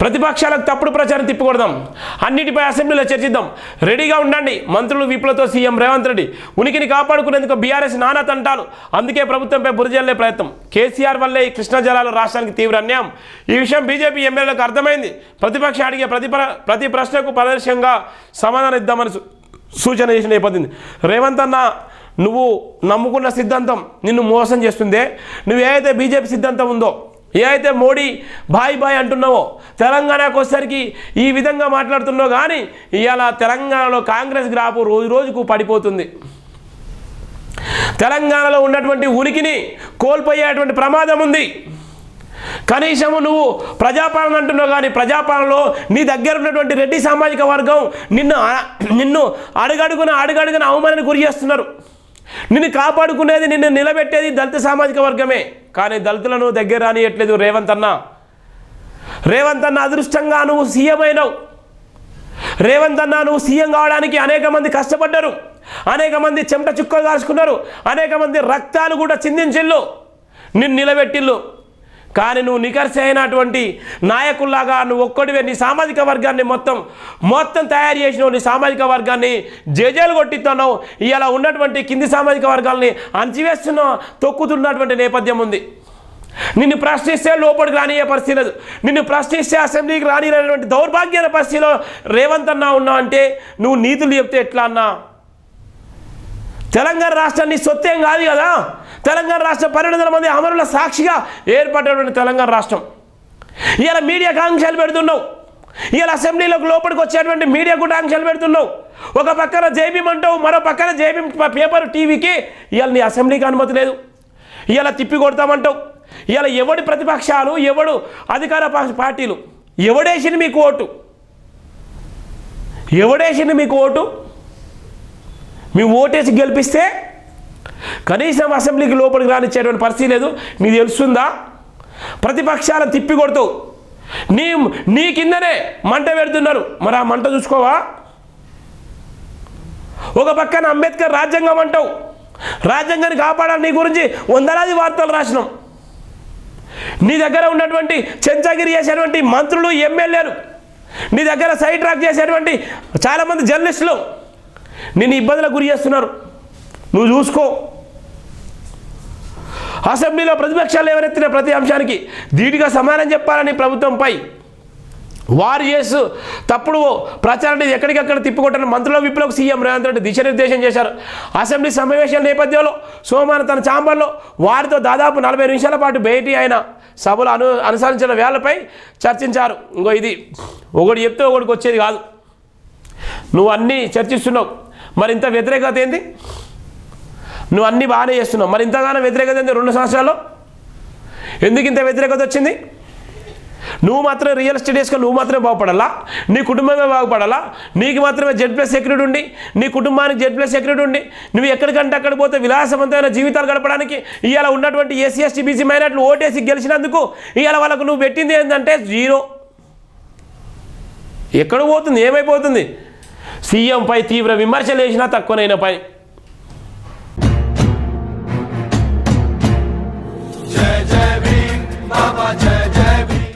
ప్రతిపక్షాలకు తప్పుడు ప్రచారం తిప్పకూడదాం. అన్నిటిపై అసెంబ్లీలో చర్చిద్దాం. రెడీగా ఉండండి. మంత్రులు విప్లతో సీఎం రేవంత్ రెడ్డి ఉనికిని కాపాడుకునేందుకు బీఆర్ఎస్ నానా తంటాలు. అందుకే ప్రభుత్వంపై బురజల్లే ప్రయత్నం. కేసీఆర్ వల్లే ఈ కృష్ణా జలాలు రాష్ట్రానికి తీవ్ర అన్యాయం. ఈ విషయం బీజేపీ ఎమ్మెల్యేలకు అర్థమైంది. ప్రతిపక్ష అడిగే ప్రతి ప్రతి ప్రశ్నకు ప్రదర్శంగా సమాధానం ఇద్దామని సూ- సూచన చేసిన నేపథ్యం రేవంత్ అన్న నువ్వు నమ్ముకున్న సిద్ధాంతం నిన్ను మోసం చేస్తుందే. నువ్వు ఏదైతే బీజేపీ సిద్ధాంతం ఉందో ఏదైతే మోడీ బాయ్ బాయ్ అంటున్నావో తెలంగాణకు వచ్చేసరికి ఈ విధంగా మాట్లాడుతున్నావు కానీ ఇవాళ తెలంగాణలో కాంగ్రెస్ గ్రాఫ్ రోజు రోజుకు పడిపోతుంది. తెలంగాణలో ఉన్నటువంటి ఉనికిని కోల్పోయేటువంటి ప్రమాదం ఉంది. కనీసము నువ్వు ప్రజాపాలన అంటున్నావు కానీ ప్రజాపాలనలో నీ దగ్గర ఉన్నటువంటి రెడ్డి సామాజిక వర్గం నిన్ను నిన్ను అడుగడుగున అడుగడుగున అవమానానికి గురి చేస్తున్నారు. నిన్ను కాపాడుకునేది నిన్ను నిలబెట్టేది దళిత సామాజిక వర్గమే. కానీ దళితులను దగ్గర రానియట్లేదు రేవంత్ అన్న. రేవంత్ అన్న అదృష్టంగా నువ్వు సీఎం అయినావు. రేవంత్ అన్న నువ్వు సీఎం కావడానికి అనేక మంది కష్టపడ్డారు. అనేక మంది చెమట చుక్కలు దాచుకున్నారు. అనేక మంది రక్తాలు కూడా చిందించిల్లు నిన్ను నిలబెట్టిల్లు కానీ నువ్వు నికర్సి అయినటువంటి నాయకుల్లాగా నువ్వు ఒక్కడివే నీ సామాజిక వర్గాన్ని మొత్తం మొత్తం తయారు చేసినావు నీ సామాజిక వర్గాన్ని జేజేలు కొట్టిస్తున్నావు. ఇలా ఉన్నటువంటి కింది సామాజిక వర్గాల్ని అణచివేస్తున్న తొక్కుతున్నటువంటి నేపథ్యం ఉంది. నిన్ను ప్రశ్నిస్తే లోపలికి రానియే పరిస్థితి లేదు. నిన్ను ప్రశ్నిస్తే అసెంబ్లీకి రానియనటువంటి దౌర్భాగ్యమైన పరిస్థితిలో రేవంత్ అన్నా ఉన్నావు అంటే నువ్వు నీతులు చెప్తే ఎట్లా అన్నా? తెలంగాణ రాష్ట్రాన్ని సొత్తేం కాదు కదా. తెలంగాణ రాష్ట్రం పన్నెండు వందల మంది అమరుల సాక్షిగా ఏర్పడినటువంటి తెలంగాణ రాష్ట్రం. ఇలా మీడియా కాంక్షలు పెడుతున్నావు ఇలా అసెంబ్లీలోకి లోపలికి వచ్చేటువంటి మీడియా కూడా పెడుతున్నావు ఒక పక్కన జేబీఎం అంటావు మరో పక్కన జేబీఎం పేపర్ టీవీకి ఇవాళ నీ అసెంబ్లీకి అనుమతి లేదు. ఇలా తిప్పి కొడతామంటావు. ఇలా ఎవడి ప్రతిపక్షాలు ఎవడు అధికార పార్టీలు? ఎవడేసింది మీకు ఓటు ఎవడేసింది మీకు ఓటు మీ ఓటేసి గెలిపిస్తే కనీసం అసెంబ్లీకి లోపలికి రానిచ్చేటువంటి పరిస్థితి లేదు. మీకు తెలుస్తుందా? ప్రతిపక్షాలను తిప్పికొడుతూ నీ నీ కిందనే మంట పెడుతున్నారు. మరి ఆ మంట చూసుకోవా? ఒక పక్కన అంబేద్కర్ రాజ్యాంగం అంటావు. రాజ్యాంగాన్ని కాపాడాలి నీ గురించి వందలాది వార్తలు రాసినాం. నీ దగ్గర ఉన్నటువంటి చెంచాగిరి చేసేటువంటి మంత్రులు ఎమ్మెల్యేలు నీ దగ్గర సైడ్ ట్రాక్ చేసేటువంటి చాలామంది జర్నలిస్టులు నిన్ను ఇబ్బందులకు గురి చేస్తున్నారు. నువ్వు చూసుకో. అసెంబ్లీలో ప్రతిపక్షాలు ఎవరెత్తిన ప్రతి అంశానికి ధీటుగా సమాధానం చెప్పాలని ప్రభుత్వంపై వారు చేసు తప్పుడు ప్రచారాన్ని ఎక్కడికక్కడ తిప్పికొట్టిన మంత్రుల విప్లవకు సీఎం రేవంత్ రెడ్డి దిశానిర్దేశం చేశారు. అసెంబ్లీ సమావేశాల నేపథ్యంలో సోమవారం తన ఛాంబర్లో వారితో దాదాపు నలభై నిమిషాల పాటు భేటీ అయిన సభలు అను అనుసరించిన వేళపై చర్చించారు. ఇంకో ఇది ఒకటి చెప్తే ఒకటికి వచ్చేది కాదు. నువ్వు అన్నీ చర్చిస్తున్నావు. మరి ఇంత వ్యతిరేకత ఏంది? నువ్వు అన్నీ బాగానే చేస్తున్నావు. మరి ఇంతగానో వ్యతిరేకత ఏంది రెండు సంవత్సరాల్లో? ఎందుకు ఇంత వ్యతిరేకత వచ్చింది? నువ్వు మాత్రం రియల్ ఎస్టేట్ వేసుకొని నువ్వు మాత్రమే బాగుపడాలా? నీ కుటుంబమే బాగుపడాలా? నీకు మాత్రమే జెడ్ ప్లస్ సెక్యూరిటీ ఉండి నీ కుటుంబానికి జెడ్ ప్లస్ సెక్యూరిటీ ఉండి నువ్వు ఎక్కడికంటే అక్కడ పోతే విలాసవంతమైన జీవితాలు గడపడానికి ఇవాళ ఉన్నటువంటి ఎస్సీ ఎస్టీ బీసీ మైనార్టీలు ఓటేసి గెలిచినందుకు ఇవాళ వాళ్ళకు నువ్వు పెట్టింది ఏంటంటే జీరో. ఎక్కడ పోతుంది? ఏమైపోతుంది? సీఎంపై తీవ్ర విమర్శలు వేసినా తక్కువనైన పని